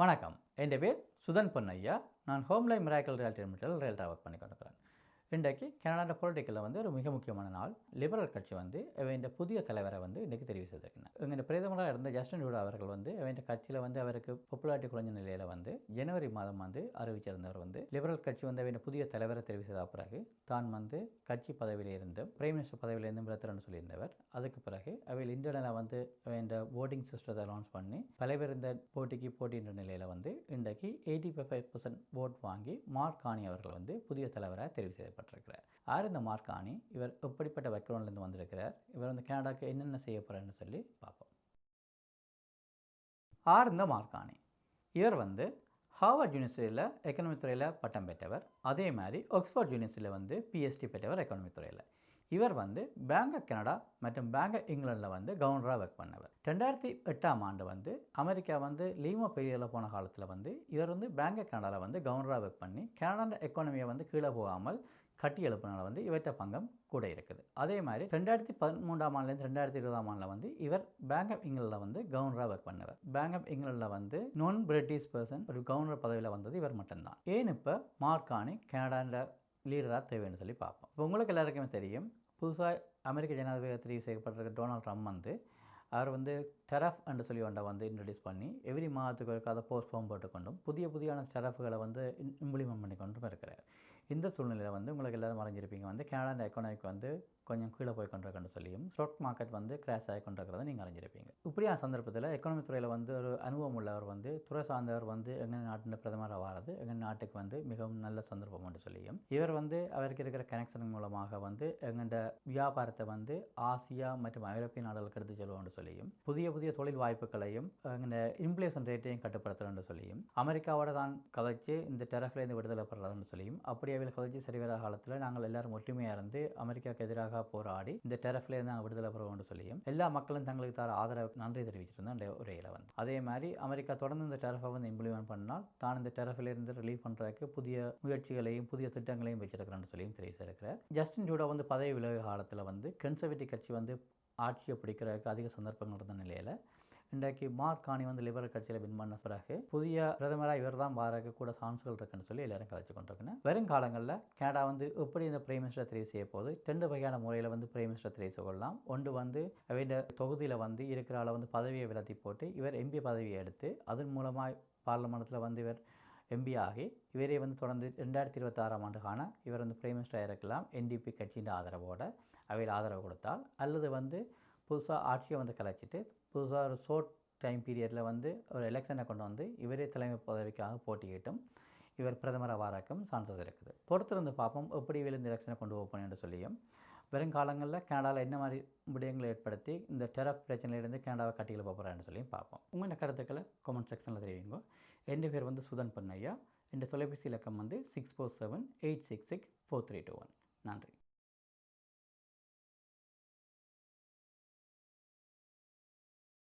வணக்கம். என் பேர் சுதன் பொன்னையா. நான் ஹோம்லை மிராக்கல் ரியாலிட்டி லிமிட்டில் ரியல்டாக ஒர்க் பண்ணி கொண்டிருக்கிறேன் இன்றைக்கு கனடா பொலிட்டிக்கலில் வந்து ஒரு மிக முக்கியமான நாள். லிபரல் கட்சி வந்து இந்த புதிய தலைவரை வந்து இன்றைக்கு தெரிவு செய்திருக்கிறார் இவங்க பிரதமராக இருந்த ஜஸ்டின் ரூடா அவர்கள் வந்து இந்த கட்சியில் வந்து அவருக்கு பாப்புலாரிட்டி குறைஞ்ச நிலையில் வந்து ஜனவரி மாதம் வந்து அறிவிச்சிருந்தவர் வந்து. லிபரல் கட்சி வந்து அவன் புதிய தலைவரை தெரிவு செய்த பிறகு தான் வந்து கட்சி பதவியில் இருந்து பிரைம் மினிஸ்டர் பதவியில் இருந்து விளத்துறன்னு சொல்லியிருந்தவர். அதுக்கு பிறகு அவையில் இந்தியாவில் வந்து இந்த ஓட்டிங் சிஸ்டத்தை அனௌன்ஸ் பண்ணி தலைவர் இந்த போட்டிக்கு போட்டின்ற நிலையில் வந்து இன்றைக்கு எயிட்டி ஃபைவ் பர்சன்ட் ஓட் வாங்கி மார்க் காணி அவர்கள் வந்து புதிய தலைவராக தெரிவு செய்யப்பட்டிருக்கிறார். யார் இந்த மார்க் காணி இவர் எப்படிப்பட்ட பேக்ரவுண்ட்லேருந்து வந்திருக்கிறார்? இவர் வந்து கனடாக்கு என்னென்ன செய்ய போகிறாருன்னு சொல்லி பார்ப்போம். ஆர் இந்த மார்க்காணி இவர் வந்து ஹார்வர்ட் யூனிவர்சிட்டியில் எக்கனாமிக் துறையில் பட்டம் பெற்றவர். அதே மாதிரி ஆக்ஸ்ஃபோர்ட் யூனிவர்சிட்டியில் வந்து பிஎஸ்டி பெற்றவர் எக்கனாமிக் துறையில். இவர் வந்து பேங்க் ஆஃப் கனடா மற்றும் பேங்க் ஆஃப் இங்கிலாண்டில் வந்து கவர்னராக ஒர்க் பண்ணவர். ரெண்டாயிரத்தி எட்டாம் ஆண்டு வந்து அமெரிக்கா வந்து லீமோ பெரியல போன காலத்தில் வந்து இவர் வந்து பேங்க் ஆஃப் கனடாவில் வந்து கவர்னராக ஒர்க் பண்ணி கனடா எக்கானமியை வந்து கீழே போகாமல் கட்டி எழுப்பினால வந்து இவற்றை பங்கம் கூட இருக்குது. அதே மாதிரி ரெண்டாயிரத்தி பதிமூன்றாம் ஆண்டுலேருந்து ரெண்டாயிரத்தி இருபதாம் ஆண்டில் வந்து இவர் பேங்க் ஆஃப் இங்கிலாண்டில் வந்து கவர்னராக ஒர்க் பண்ணவர் பேங்க் ஆஃப் இங்கிலாண்டில் வந்து நான் பிரிட்டிஷ் பர்சன் ஒரு கவர்னர் பதவியில் வந்தது இவர் மட்டும்தான். ஏன் இப்போ மார்க்கானி கனடாண்ட லீடராக தேவைன்னு சொல்லி பார்ப்போம். இப்போ உங்களுக்கு எல்லாருக்குமே தெரியும் புதுசாக அமெரிக்க ஜனாதிபதி தெரிவு செய்யப்பட்டிருக்க டொனால்ட் ட்ரம்ப் வந்து அவர் வந்து டெரஃப் என்று சொல்லி ஒன்றை வந்து இன்ட்ரடியூஸ் பண்ணி எவ்ரி மாதத்துக்கு ஒரு அதை போஸ்ட் ஃபார்ம் போட்டுக்கொண்டும் புதிய புதியான டெரஃப்களை வந்து இம்ப்ளிமெண்ட் பண்ணி கொண்டும் இருக்கிறார். இந்த சூழ்நிலையில் வந்து உங்களுக்கு எல்லோரும் அறிஞ்சிருப்பீங்க வந்து கனடா எக்கனாமிக் வந்து கொஞ்சம் கீழே போய் கொண்டிருக்குன்னு சொல்லியும் ஸ்டாக் மார்க்கெட் வந்து கிராஷ் ஆகி கொண்டிருக்கிறத நீங்கள் அறிஞ்சிருப்பீங்க. இப்படியான சந்தர்ப்பத்தில் எக்கனாமி துறையில் வந்து ஒரு அனுபவம் உள்ளவர் வந்து துறை சார்ந்தவர் வந்து எங்கள் நாட்டின் பிரதமராக வாரது எங்கள் நாட்டுக்கு வந்து மிகவும் நல்ல சந்தர்ப்பம் என்று சொல்லியும். இவர் வந்து அவருக்கு இருக்கிற கனெக்ஷன் மூலமாக வந்து எங்கள்ட வியாபாரத்தை வந்து ஆசியா மற்றும் ஐரோப்பிய நாடுகளுக்கு எடுத்து செல்வோம்னு சொல்லியும் புதிய புதிய தொழில் வாய்ப்புகளையும் எங்கள் இன்ஃப்ளேஷன் ரேட்டையும் கட்டுப்படுத்துறோம்னு சொல்லியும் அமெரிக்காவோட தான் கதைச்சு இந்த டெரஃப்லேருந்து விடுதலை பெறதுன்னு சொல்லியும் அப்படி அவள் கதைச்சு சரிவர காலத்தில் நாங்கள் எல்லாரும் ஒற்றுமையாக இருந்து அமெரிக்காவுக்கு எதிராக போராடி இந்த டெரஃப்லேருந்து நாங்கள் விடுதலை பெறுவோம்னு சொல்லியும் எல்லா மக்களும் தங்களுக்கு தர ஆதரவு நன்றி தெரிவிச்சிருந்தோம் அந்த உரையில் வந்து. அதே மாதிரி அமெரிக்கா தொடர்ந்து இந்த டெரஃபை வந்து இம்ப்ளிமெண்ட் பண்ணால் தான் இந்த டெரஃபில் இருந்து ரிலீவ் பண்ணுறதுக்கு புதிய முயற்சிகளையும் புதிய திட்டங்களையும் வச்சிருக்கிறேன்னு சொல்லியும் தெரிவிச்சிருக்கிறேன் ஜஸ்டின் ஜூடா வந்து பதவி விலகு காலத்தில் வந்து கன்சர்வேட்டிவ் கட்சி வந்து ஆட்சியை பிடிக்கிறதுக்கு அதிக சந்தர்ப்பங்கள் இருந்த நிலையில் இன்றைக்கு மார்க் காணி வந்து லிபரல் கட்சியில் வின் பண்ண பிறகு புதிய பிரதமராக இவர் தான் பாரக கூட சான்ஸ்கள் இருக்குன்னு சொல்லி எல்லாரும் கலைச்சு கொண்டிருக்கேன் வருங்காலங்களில் கனடா வந்து எப்படி இந்த பிரைம் மினிஸ்டர் தெரிவு செய்ய போது ரெண்டு வகையான முறையில் வந்து பிரைம் மினிஸ்டர் தெரிவு செய்யலாம். ஒன்று வந்து இந்த தொகுதியில் வந்து இருக்கிற ஆளை வந்து பதவியை விலத்தி போட்டு இவர் எம்பி பதவியை எடுத்து அதன் மூலமாக பார்லமெண்டத்தில் வந்து இவர் எம்பி ஆகி இவரே வந்து தொடர்ந்து ரெண்டாயிரத்தி இருபத்தாறாம் ஆண்டுக்கான இவர் வந்து பிரைம் மினிஸ்டராக இருக்கலாம். என்டிபி கட்சியின் ஆதரவோடு அவையில் ஆதரவு கொடுத்தால். அல்லது வந்து புதுசாக ஆட்சியை வந்து கலைச்சிட்டு புதுசாக ஒரு ஷோர்ட் டைம் பீரியடில் வந்து ஒரு எலெக்ஷனை கொண்டு வந்து இவரே தலைமை பதவிக்காக போட்டியிட்டும் இவர் பிரதமராக வாராக்கும் சான்சஸ் இருக்குது. பொறுத்திருந்து பார்ப்போம் எப்படி இவர் இந்த எலெக்ஷனை கொண்டு போகணும் என்று சொல்லியும் வருங்காலங்களில் கனடாவில் என்ன மாதிரி விடயங்களை ஏற்படுத்தி இந்த டெரஃப் பிரச்சனையிலேருந்து கனடாவை கட்டியில் போகிறான்னு சொல்லியும் பார்ப்போம். உங்கள் கருத்துக்களை கமெண்ட் செக்ஷனில் தெரிவிங்க. என் பேர் வந்து சுதன் பொன்னையா என்ற தொலைபேசி இலக்கம் வந்து six four seven eight six six four three two one நன்றி.